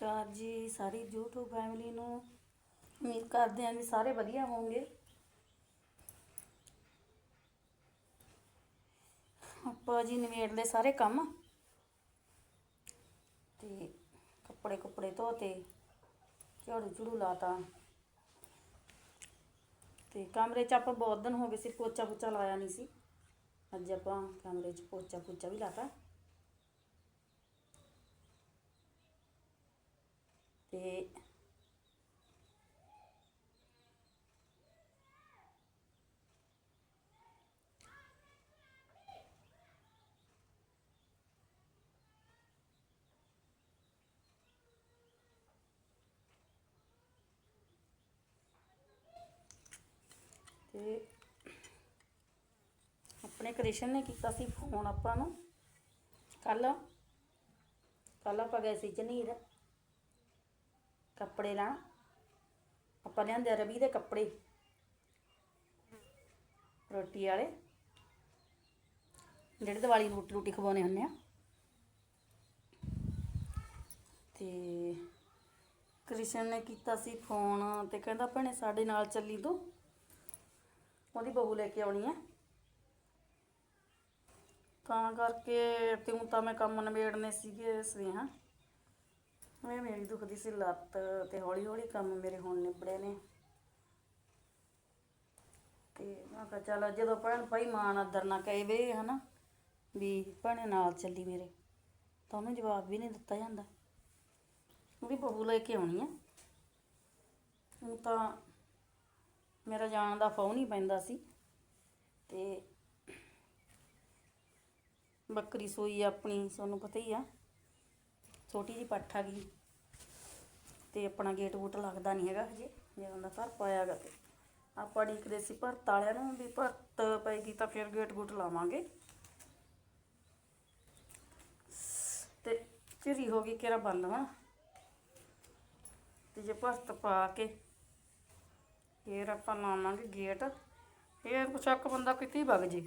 ਨਮਸਕਾਰ ਜੀ, ਸਾਰੀ YouTube family ਨੂੰ ਉਮੀਦ ਕਰਦੇ ਹਾਂ ਵੀ ਸਾਰੇ ਵਧੀਆ ਹੋਵੋਗੇ ਆਪਾਂ ਜੀ ਨਿਬੇੜ ਸਾਰੇ ਕੰਮ। ਤੇ ਕੱਪੜੇ ਕੁੱਪੜੇ ਧੋਤੇ ਝਾੜੂ ਝੂੜੂ ਲਾਤਾ। ਤੇ ਕਮਰੇ 'ਚ ਆਪਾਂ ਬਹੁਤ ਦਿਨ ਹੋ ਗਏ ਸੀ ਪੋਚਾ ਪੁੱਚਾ ਲਾਇਆ ਨਹੀਂ ਸੀ। ਅੱਜ ਆਪਾਂ ਕਮਰੇ 'ਚ ਪੋਚਾ ਪੁੱਚਾ ਵੀ ਲਾਤਾ। ਤੇ ਤੇ ਆਪਣੇ ਕ੍ਰਿਸ਼ਨ ਨੇ ਕੀਤਾ ਸੀ ਫੋਨ ਆਪਾਂ ਨੂੰ। ਕੱਲ ਕੱਲ ਆਪਾਂ ਗਏ ਸੀ ਝਨੀਰ ਕੱਪੜੇ ਲੈਣ। ਆਪਾਂ ਲਿਆਂਦੇ ਆ ਰਵੀ ਦੇ ਕੱਪੜੇ। ਰੋਟੀ ਵਾਲੇ। ਜਿਹੜੇ ਦੀਵਾਲੀ ਰੋਟੀ ਰੋਟੀ ਖਵਾਉਣੇ ਹੁੰਦੇ ਆ। ਤੇ ਕ੍ਰਿਸ਼ਨ ਨੇ ਕੀਤਾ ਸੀ ਫੋਨ ਤੇ ਕਹਿੰਦਾ, ਭੈਣੇ ਸਾਡੇ ਨਾਲ ਚੱਲੀ ਤੂੰ। ਉਹਦੀ ਬਹੂ ਲੈ ਕੇ ਆਉਣੀ ਹੈ ਤਾਂ ਕਰਕੇ ਤੂੰ ਤਾਂ ਮੈਂ ਕੰਮ ਨਿਬੇੜਨੇ ਸੀਗੇ ਸਵੇਹਾਂ। ਮੈਂ ਮੇਰੀ ਦੁਖਦੀ ਸੀ, ਲੱਤ ਤੇ ਹੌਲੀ ਹੌਲੀ ਕੰਮ ਮੇਰੇ ਹੁਣ ਨਿਬੜੇ ਨੇ। ਤੇ ਮੈਂ ਕਿਹਾ ਚੱਲ ਜਦੋਂ ਭੈਣ ਭਾਈ ਮਾਂ ਆਦਰ ਨਾ ਕਹੇ ਵੇ ਹਨਾ, ਵੀ ਭੈਣੇ ਨਾਲ ਚੱਲੀ ਮੇਰੇ, ਤਾਂ ਉਹਨੂੰ ਜਵਾਬ ਵੀ ਨਹੀਂ ਦਿੱਤਾ ਜਾਂਦਾ। ਉਹਦੀ ਬਹੂ ਲੈ ਕੇ ਆਉਣੀ ਆ। ਉਹ ਤਾਂ ਮੇਰਾ ਜਾਣ ਦਾ ਫੋਨ ਨਹੀਂ ਪੈਂਦਾ ਸੀ। ਤੇ ਬੱਕਰੀ ਸੋਈ ਆਪਣੀ ਤੁਹਾਨੂੰ ਪਤਾ ਹੀ ਆ। ਛੋਟੀ ਜੀ ਪੱਠ ਆ ਗਈ ਤੇ ਆਪਣਾ ਗੇਟ ਗੂਟ ਲੱਗਦਾ ਨਹੀਂ ਹੈਗਾ ਹਜੇ, ਜੇ ਦਾ ਘਰ ਪਾਇਆ ਤੇ। ਆਪਾਂ ਡੀਕਦੇ ਸੀ ਭਰਤ ਵਾਲਿਆਂ ਨੂੰ ਵੀ ਭਰਤ ਪਏਗੀ ਤਾਂ ਫਿਰ ਗੇਟ ਗੂਟ ਲਾਵਾਂਗੇ। ਤੇ ਚਿਰੀ ਹੋ ਗਈ ਕਿਹੜਾ ਬੰਦ ਵਾ। ਤੇ ਜੇ ਭਰਤ ਪਾ ਕੇ ਫਿਰ ਆਪਾਂ ਲਾਵਾਂਗੇ ਗੇਟ। ਇਹ ਸ਼ੱਕ ਬੰਦਾ ਕਿਤੇ ਵਗ ਜੇ।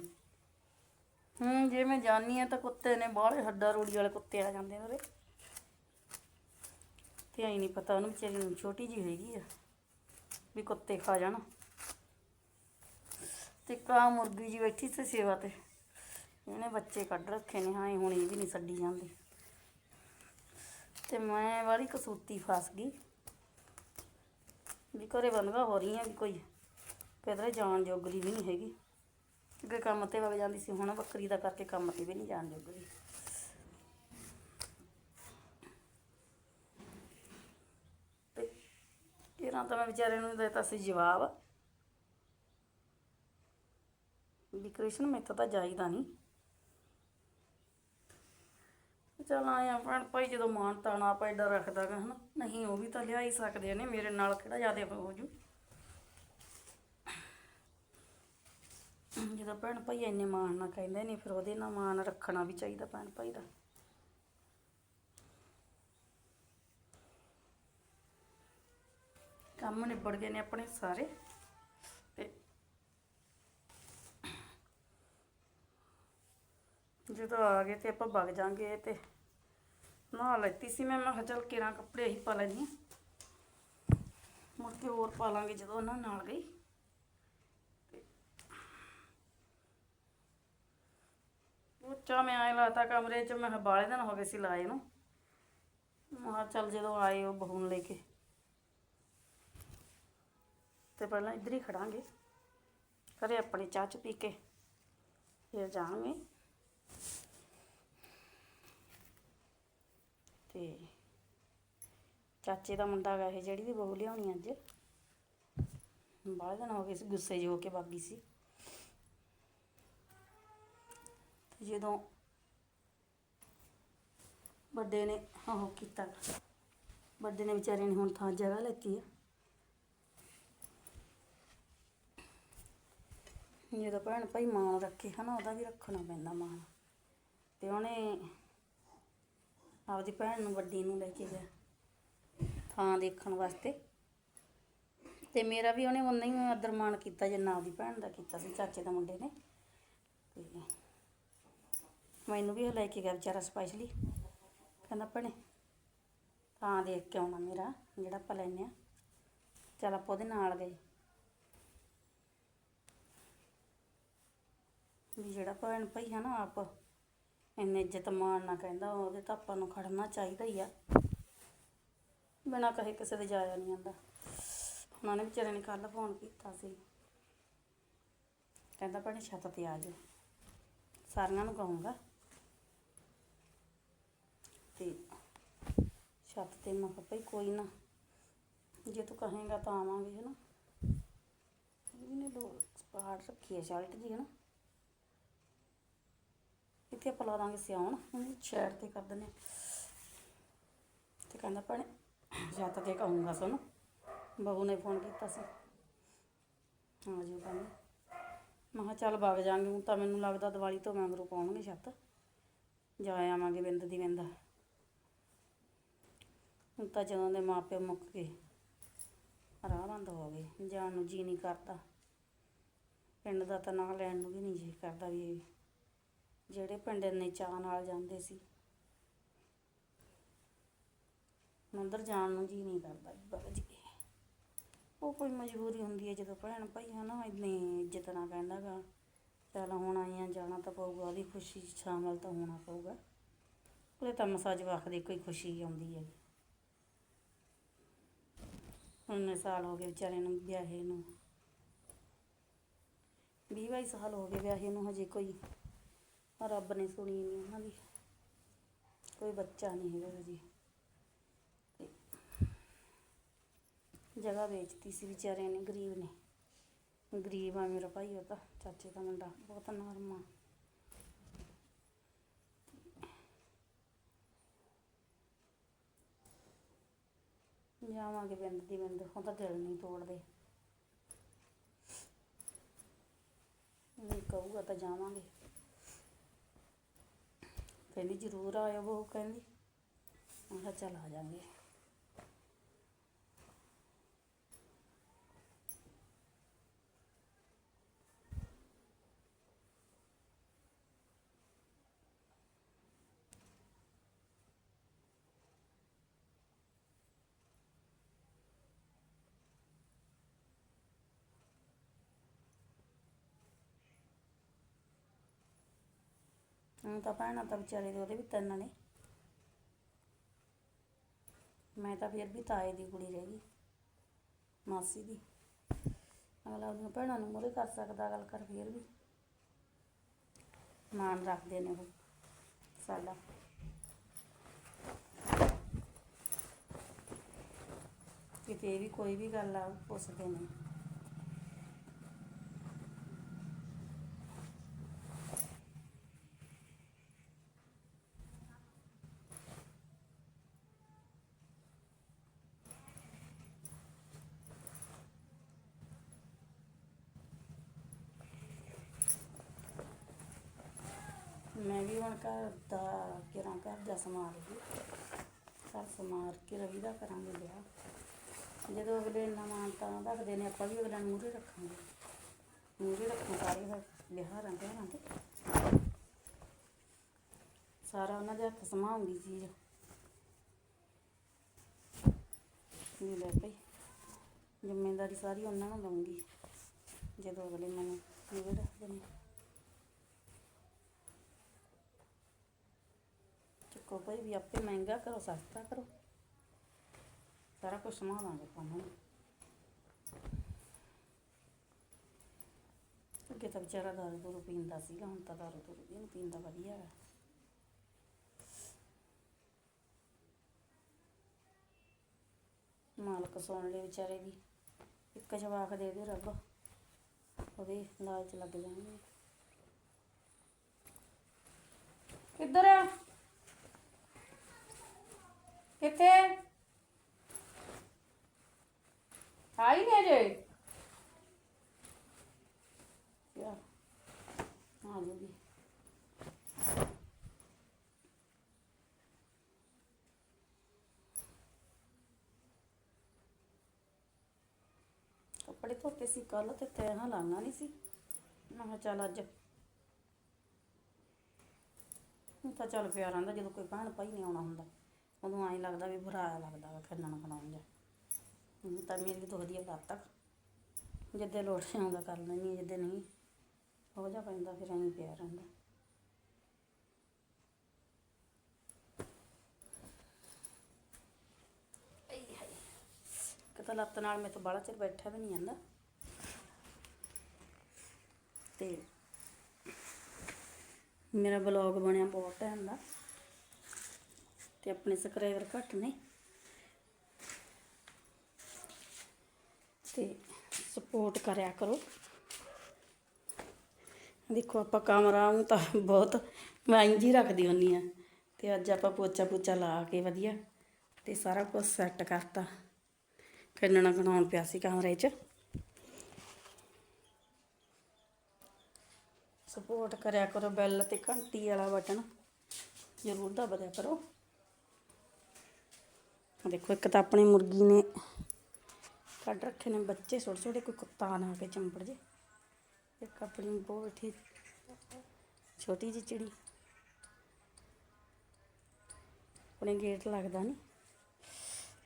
ਹੂੰ, ਜੇ ਮੈਂ ਜਾਣੀ ਆ ਤਾਂ ਕੁੱਤੇ ਨੇ ਬਾਹਲੇ ਹੱਡਾ ਰੋੜੀ ਵਾਲੇ ਕੁੱਤੇ ਆ ਜਾਂਦੇ ਨੇ ਉਹਦੇ। ਤੇ ਐ ਨਹੀਂ ਪਤਾ ਉਹਨੂੰ ਵਿਚਾਰੀ ਨੂੰ ਛੋਟੀ ਜੀ ਹੈਗੀ ਆ, ਵੀ ਕੁੱਤੇ ਖਾ ਜਾਣ। ਤੇ ਕਾਂ ਮੁਰਗੀ ਜੀ ਬੈਠੀ ਸੀ ਸੇਵਾ ਤੇ, ਇਹਨੇ ਬੱਚੇ ਕੱਢ ਰੱਖੇ ਨੇ, ਹਾਂ ਇਹ ਹੁਣ ਇਹ ਵੀ ਨਹੀਂ ਛੱਡੀ ਜਾਂਦੀ। ਤੇ ਮੈਂ ਵਾਲੀ ਕਸੂਤੀ ਫਸ ਗਈ, ਵੀ ਘਰੇ ਬੰਦਗਾ ਹੋ ਰਹੀ ਆ ਵੀ ਕੋਈ ਕਿਧਰੇ ਜਾਣ ਜੋਗਰੀ ਵੀ ਨਹੀਂ ਹੈਗੀ। ਅੱਗੇ ਕੰਮ ਤੇ ਵਗ ਜਾਂਦੀ ਸੀ, ਹੁਣ ਬੱਕਰੀ ਦਾ ਕਰਕੇ ਕੰਮ ਤੇ ਵੀ ਨਹੀਂ ਜਾਣ ਜੋਗਰੀ। ਇਹਨਾਂ ਤਾਂ ਮੈਂ ਵਿਚਾਰੇ ਨੂੰ ਦਿੱਤਾ ਸੀ ਜਵਾਬ। ਵੀ ਕ੍ਰਿਸ਼ਨ ਮੈਥੋਂ ਤਾਂ ਜਾਈਦਾ ਨਹੀਂ। ਚਲ ਆਇਆ ਭੈਣ ਭਾਈ, ਜਦੋਂ ਮਾਨ ਤਾਣਾ ਆਪਾਂ ਏਡਾ ਰੱਖਦਾ ਗਾ, ਹਨਾ? ਨਹੀਂ, ਉਹ ਵੀ ਤਾਂ ਲਿਆ ਹੀ ਸਕਦੇ ਨੇ, ਮੇਰੇ ਨਾਲ ਕਿਹੜਾ ਜ਼ਿਆਦਾ ਹੋ ਜੂ। ਜਦੋਂ ਭੈਣ ਭਾਈ ਇੰਨੇ ਮਾਣ ਨਾ ਕਹਿੰਦੇ ਨੇ, ਫਿਰ ਉਹਦੇ ਨਾਲ ਮਾਣ ਰੱਖਣਾ ਵੀ ਚਾਹੀਦਾ ਭੈਣ ਭਾਈ ਦਾ। ਕੰਮ ਨਿਬੜ ਗਏ ਨੇ ਆਪਣੇ ਸਾਰੇ। ਤੇ ਜਦੋਂ ਆ ਗਏ ਤੇ ਆਪਾਂ ਵਗ ਜਾਾਂਗੇ ਤੇ ਨਹਾ ਲੈਤੀ ਸੀ ਮੈਂ। ਮੈਂ ਕਿਹਾ ਚੱਲ ਕਿਰਾਂ ਕੱਪੜੇ ਹੀ ਪਾ ਲੈਣੀ ਮੁੜ ਕੇ ਹੋਰ ਪਾ ਲਾਂਗੇ ਜਦੋਂ ਉਹਨਾਂ ਨਾਲ ਗਈ। ਉੱਚਾ ਮੈਂ ਆਏ ਲਾਤਾ ਕਮਰੇ 'ਚ। ਮੈਂ ਕਿਹਾ ਬਾਲੇ ਦਿਨ ਹੋ ਗਏ ਸੀ ਲਾਏ ਨੂੰ। ਮੈਂ ਕਿਹਾ ਚੱਲ ਜਦੋਂ ਆਏ ਉਹ ਬਹੂ ਲੈ ਕੇ। ਤੇ ਪਹਿਲਾਂ ਇੱਧਰ ਹੀ ਖੜਾਂਗੇ। ਘਰੇ ਆਪਣੀ ਚਾਹ ਚ ਪੀ ਕੇ ਫਿਰ ਜਾਵਾਂਗੇ। ਤੇ ਚਾਚੇ ਦਾ ਮੁੰਡਾ ਗਾ ਇਹ ਜਿਹੜੀ ਦੀ ਬਹੂ ਲਿਆਉਣੀ ਅੱਜ। ਬਾਹਰ ਦਿਨ ਹੋ ਗਏ ਸੀ, ਗੁੱਸੇ ਜਿਹੇ ਹੋ ਕੇ ਬਾਗੀ ਸੀ। ਜਦੋਂ ਵੱਡੇ ਨੇ ਉਹ ਕੀਤਾ। ਵੱਡੇ ਨੇ ਵਿਚਾਰੇ ਨੇ ਹੁਣ ਥਾਂ ਜਗ੍ਹਾ ਲੈਤੀ ਆ। ਜਦੋਂ ਭੈਣ ਭਾਈ ਮਾਣ ਰੱਖੇ, ਹਨਾ, ਉਹਦਾ ਵੀ ਰੱਖਣਾ ਪੈਂਦਾ ਮਾਣ। ਤੇ ਉਹਨੇ ਆਪਦੀ ਭੈਣ ਨੂੰ, ਵੱਡੀ ਨੂੰ ਲੈ ਕੇ ਗਿਆ ਥਾਂ ਦੇਖਣ ਵਾਸਤੇ। ਤੇ ਮੇਰਾ ਵੀ ਉਹਨੇ ਉਨਾ ਹੀ ਆਦਰ ਮਾਣ ਕੀਤਾ, ਜਿੰਨਾ ਆਪਦੀ ਭੈਣ ਦਾ ਕੀਤਾ ਸੀ, ਚਾਚੇ ਦਾ ਮੁੰਡੇ ਨੇ। ਤੇ ਮੈਨੂੰ ਵੀ ਉਹ ਲੈ ਕੇ ਗਿਆ ਵਿਚਾਰਾ ਸਪੈਸ਼ਲੀ ਕਹਿੰਦਾ, ਭੈਣੇ ਥਾਂ ਦੇਖ ਕੇ ਆਉਣਾ ਮੇਰਾ, ਜਿਹੜਾ ਆਪਾਂ ਲੈਨੇ ਆ ਚੱਲ ਆਪਾਂ ਉਹਦੇ ਨਾਲ ਗਏ। ਵੀ ਜਿਹੜਾ ਭੈਣ ਭਾਈ ਹੈ ਨਾ ਆਪ, ਇੰਨੇ ਇੱਜ਼ਤ ਮਾਣ ਨਾ ਕਹਿੰਦਾ, ਉਹਦੇ ਤਾਂ ਆਪਾਂ ਨੂੰ ਖੜਨਾ ਚਾਹੀਦਾ ਹੀ ਆ। ਬਿਨਾਂ ਕਹੇ ਕਿਸੇ ਦੇ ਜਾਇਆ ਨਹੀਂ ਜਾਂਦਾ। ਉਹਨਾਂ ਨੇ ਵਿਚਾਰੇ ਨੇ ਕੱਲ ਫੋਨ ਕੀਤਾ ਸੀ। ਕਹਿੰਦਾ, ਭੈਣੇ, ਛੱਤ ਤੇ ਆ ਜਾ ਸਾਰਿਆਂ ਨੂੰ ਕਹੂੰਗਾ। ਤੇ ਛੱਤ ਤੇ ਮੈਂ ਕਿਹਾ, ਭਈ ਕੋਈ ਨਾ, ਜੇ ਤੂੰ ਕਹੇਗਾ ਤਾਂ ਆਵਾਂਗੇ ਹੈ ਨਾ ਇਹਨੇ ਦੋ ਪਹਾੜ ਰੱਖੀ ਹੈ ਸ਼ਰਟ ਜੀ ਹੈ ਨਾ ਇੱਥੇ ਆਪਾਂ ਲਾ ਦਾਂਗੇ ਸਿਆਉਣ ਉਹਨੂੰ ਸ਼ੈਡ ਤੇ ਕਰ ਦਿੰਦੇ ਤੇ ਕਹਿੰਦਾ ਭੈਣੇ ਛੱਤ ਤੇ ਕਹੂੰਗਾ ਸਾਨੂੰ। ਬਹੂ ਨੇ ਫੋਨ ਕੀਤਾ ਸੀ। ਹਾਂ ਜੀ ਕਹਿੰਦੇ ਮੈਂ ਕਿਹਾ ਚੱਲ ਵਗ ਜਾਾਂਗੇ, ਹੁਣ ਤਾਂ ਮੈਨੂੰ ਲੱਗਦਾ ਦੀਵਾਲੀ ਤੋਂ ਮਗਰੋਂ ਪਾਉਣਗੇ ਛੱਤ। ਜਾ ਆਵਾਂਗੇ ਬਿੰਦ ਦੀ ਬਿੰਦ। ਹੁਣ ਤਾਂ ਜਦੋਂ ਦੇ ਮਾਪੇ ਮੁੱਕ ਗਏ, ਰਾਹ ਬੰਦ ਹੋ ਗਏ, ਜਾਣ ਨੂੰ ਜੀ ਨਹੀਂ ਕਰਦਾ। ਪਿੰਡ ਦਾ ਤਾਂ ਨਾਂ ਲੈਣ ਨੂੰ ਵੀ ਨਹੀਂ ਜੀ ਕਰਦਾ ਵੀ ਜਿਹੜੇ ਪਿੰਡ ਇੰਨੇ ਚਾਅ ਨਾਲ ਜਾਂਦੇ ਸੀ। ਮੰਦਰ ਜਾਣ ਨੂੰ ਜੀ ਨਹੀਂ ਕਰਦਾ ਵੀ ਜੀ। ਉਹ ਕੋਈ ਮਜਬੂਰੀ ਹੁੰਦੀ ਹੈ ਜਦੋਂ ਭੈਣ ਭਾਈ ਹਨਾ ਇੰਨੀ ਇੱਜ਼ਤ ਨਾਲ ਕਹਿੰਦਾ ਗਾ ਚੱਲ ਹੁਣ ਆਈਆਂ ਜਾਣਾ ਤਾਂ ਪਊਗਾ, ਉਹਦੀ ਖੁਸ਼ੀ 'ਚ ਸ਼ਾਮਲ ਤਾਂ ਹੋਣਾ ਪਊਗਾ। ਉਹਦੇ ਤਾਂ ਮਸਾਜ ਜਵਾਕ ਦੀ ਕੋਈ ਖੁਸ਼ੀ ਆਉਂਦੀ ਹੈ। ਉਨੇ ਸਾਲ ਹੋ ਗਏ ਵਿਚਾਰੇ ਨੂੰ ਵਿਆਹੇ ਨੂੰ। ਵੀਹ ਬਾਈ ਸਾਲ ਹੋ ਗਏ ਵਿਆਹੇ ਨੂੰ ਹਜੇ ਕੋਈ ਰੱਬ ਨੇ ਸੁਣੀ ਨਹੀਂ ਉਹਨਾਂ ਦੀ। ਕੋਈ ਬੱਚਾ ਨਹੀਂ ਹੈਗਾ ਜੀ ਜਗ੍ਹਾ ਵੇਚਤੀ ਸੀ ਵਿਚਾਰੇ ਨੇ, ਗਰੀਬ ਨੇ। ਗਰੀਬ ਆ ਮੇਰਾ ਭਾਈ ਉਹ ਤਾਂ, ਚਾਚੇ ਦਾ ਮੁੰਡਾ, ਬਹੁਤ ਨਰਮ ਆ। ਜਾਵਾਂਗੇ ਬਿੰਦ ਦੀ ਬਿੰਦ ਉਹ ਤਾਂ ਦਿਲ ਨਹੀਂ ਤੋੜਦੇ। ਨਹੀਂ ਕਹੂਗਾ ਤਾਂ ਜਾਵਾਂਗੇ। ਕਹਿੰਦੀ ਜ਼ਰੂਰ ਆਇਓ ਬਹੂ ਕਹਿੰਦੀ। ਮੈਂ ਕਿਹਾ ਚੱਲ ਆ ਜਾਵਾਂਗੇ ਹੁਣ ਤਾਂ ਭੈਣਾਂ ਤਾਂ ਵਿਚਾਰੇ ਦੇ ਉਹਦੇ ਵੀ ਤਿੰਨ ਨੇ। ਮੈਂ ਤਾਂ ਫਿਰ ਵੀ ਤਾਏ ਦੀ ਕੁੜੀ ਰਹਿ ਗਈ, ਮਾਸੀ ਦੀ। ਅਗਲਾ ਉਹਦੀਆਂ ਭੈਣਾਂ ਨੂੰ ਮੂਹਰੇ ਕਰ ਸਕਦਾ ਗੱਲ ਕਰ ਫਿਰ ਵੀ। ਮਾਣ ਰੱਖਦੇ ਨੇ ਉਹ, ਸਾਡਾ। ਕਿਤੇ ਵੀ ਕੋਈ ਵੀ ਗੱਲ ਆ ਪੁੱਛਦੇ ਨੇ। ਮੈਂ ਵੀ ਹੁਣ ਘਰ ਦਾ ਕਿਰਾਂ ਘਰ ਦਾ ਸਮਾਰ ਗਈ ਘਰ ਸਮਾਰ ਕੇ ਰਵੀ ਦਾ ਕਰਾਂਗੇ ਵਿਆਹ। ਜਦੋਂ ਅਗਲੇ ਨਵਾਂ ਤਾਂ ਰੱਖਦੇ ਨੇ, ਆਪਾਂ ਵੀ ਅਗਲਾ ਮੂਹਰੇ ਰੱਖਾਂਗੇ। ਮੂਹਰੇ ਰੱਖਣ ਸਾਰੇ ਵਿਆਹ ਰਾਂ ਵਿਆਹਾਂ ਸਾਰਾ ਉਹਨਾਂ ਦੇ ਹੱਥ ਸਮਾਉਂਗੀ ਚੀਜ਼। ਵੀ ਲੈ ਭਈ, ਜ਼ਿੰਮੇਵਾਰੀ ਸਾਰੀ ਉਹਨਾਂ ਨੂੰ ਦਊਂਗੀ। ਜਦੋਂ ਅਗਲੇ ਮੈਨੂੰ ਮੂਹਰੇ ਰੱਖਦੇ ਨੇ। ਚੁੱਕੋ ਭਾਈ ਵੀ ਆਪੇ ਮਹਿੰਗਾ ਕਰੋ, ਸਸਤਾ ਕਰੋ। ਸਾਰਾ ਕੁਝ ਸਮਾਵਾਂਗੇ ਆਪਾਂ ਅੱਗੇ ਤਾਂ ਵਿਚਾਰਾ ਦਾਰੂ ਦੂਰੂ ਪੀਂਦਾ ਸੀਗਾ, ਹੁਣ ਤਾਂ ਦਾਰੂ ਦੂਰੂ ਵੀ ਨਹੀਂ ਪੀਂਦਾ, ਵਧੀਆ ਹੈ। ਮਾਲਕ ਸੁਣ ਲੈ ਵਿਚਾਰੇ ਦੀ, ਇੱਕ ਜਵਾਕ ਦੇ ਦੇ ਰੱਬ, ਉਹਦੇ ਲਾਲਚ ਲੱਗ ਜਾਣਗੇ। ਕਿੱਧਰ ਆ? ਕਿੱਥੇ? ਆਈ ਨੇ ਜੇ ਯਾ ਆ ਜੂਗੀ ਕੱਪੜੇ ਧੋਤੇ ਸੀ ਕੱਲ ਤੇ ਤੈਹਾਂ ਲਾਣਾ ਨਹੀਂ ਸੀ। ਮੈਂ ਕਿਹਾ ਚੱਲ ਅੱਜ। ਤਾਂ ਚੱਲ ਪਿਆ ਰਹਿੰਦਾ ਜਦੋਂ ਕੋਈ ਭੈਣ ਭਾਈ ਨਹੀਂ ਆਉਣਾ ਹੁੰਦਾ। ਉਦੋਂ ਐਂ ਲੱਗਦਾ ਵੀ ਬੁਰਾ ਲੱਗਦਾ ਵਾ ਖੰਨਣ ਖਣਾਉਣ ਜਾ। ਹੁਣ ਤਾਂ ਮੇਰੀ ਤਾਂ ਵਧੀਆ ਲੱਤ ਆ ਜਿੱਦੇ ਲੋੜ ਆਉਂਦਾ ਕਰ ਲੈਂਦੀ ਜਿੱਦੇ ਨਹੀਂ। ਹੋ ਜਾ ਪੈਂਦਾ, ਫਿਰ ਐਂ ਪਿਆ ਰਹਿੰਦਾ। ਆਈ ਲੱਤ ਨਾਲ ਮੇਰੇ ਤੋਂ ਬਾਹਲਾ ਚਿਰ ਬੈਠਾ ਵੀ ਨਹੀਂ ਜਾਂਦਾ। ਤੇ ਮੇਰਾ ਬਲੌਗ ਬਣਿਆ ਬਹੁਤ ਟਾਈਮ ਦਾ। ਤੇ ਆਪਣੇ ਸਬਸਕ੍ਰਾਈਬਰ ਘੱਟ ਨੇ। ਤੇ ਸਪੋਰਟ ਕਰਿਆ ਕਰੋ। ਦੇਖੋ ਆਪਾਂ ਕਮਰਾ ਨੂੰ ਤਾਂ ਬਹੁਤ, ਮੈਂ ਇੰਝ ਹੀ ਰੱਖਦੀ ਹੁੰਨੀ ਆ ਤੇ ਅੱਜ ਆਪਾਂ ਪੋਚਾ ਪੋਚਾ ਲਾ ਕੇ ਵਧੀਆ ਤੇ ਸਾਰਾ ਕੁਝ ਸੈੱਟ ਕਰਤਾ। ਖੰਡਣਾ ਬਣਾਉਣ ਪਿਆ ਸੀ ਕਮਰੇ 'ਚ। ਸਪੋਰਟ ਕਰਿਆ ਕਰੋ ਬੈਲ ਤੇ ਘੰਟੀ ਵਾਲਾ ਬਟਨ ਜ਼ਰੂਰ ਦਬਦਿਆ ਕਰੋ। ਦੇਖੋ, ਇੱਕ ਤਾਂ ਆਪਣੀ ਮੁਰਗੀ ਨੇ ਕੱਢ ਰੱਖੇ ਨੇ ਬੱਚੇ, ਛੋਟੇ ਛੋਟੇ, ਕੋਈ ਕੁੱਤਾ ਨਾ ਕੇ ਚੰਬੜ ਜੇ। ਇੱਕ ਆਪਣੀ ਬਹੁਤ ਬੈਠੀ, ਛੋਟੀ ਜਿਹੀ ਚਿੜੀ। ਆਪਣੇ ਗੇਟ ਲੱਗਦਾ ਨਹੀਂ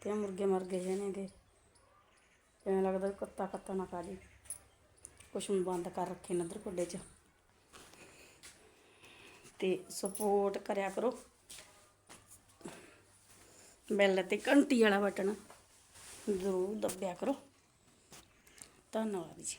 ਤੇ ਮੁਰਗੇ ਮਰ ਗਏ ਜਿਹਨੇ ਗੇ ਐਂ ਲੱਗਦਾ ਕੁੱਤਾ ਕੱਤਾ ਨਾ ਖਾ ਜੇ। ਕੁਛ ਨੂੰ ਬੰਦ ਕਰ ਰੱਖੇ ਨੇ ਇੱਧਰ ਕੁੱਡੇ 'ਚ। ਤੇ ਸਪੋਰਟ ਕਰਿਆ ਕਰੋ। ਬੈਲ ਤੇ ਘੰਟੀ ਵਾਲਾ ਬਟਨ ਜ਼ਰੂਰ ਦੱਬਿਆ ਕਰੋ। ਧੰਨਵਾਦ ਜੀ।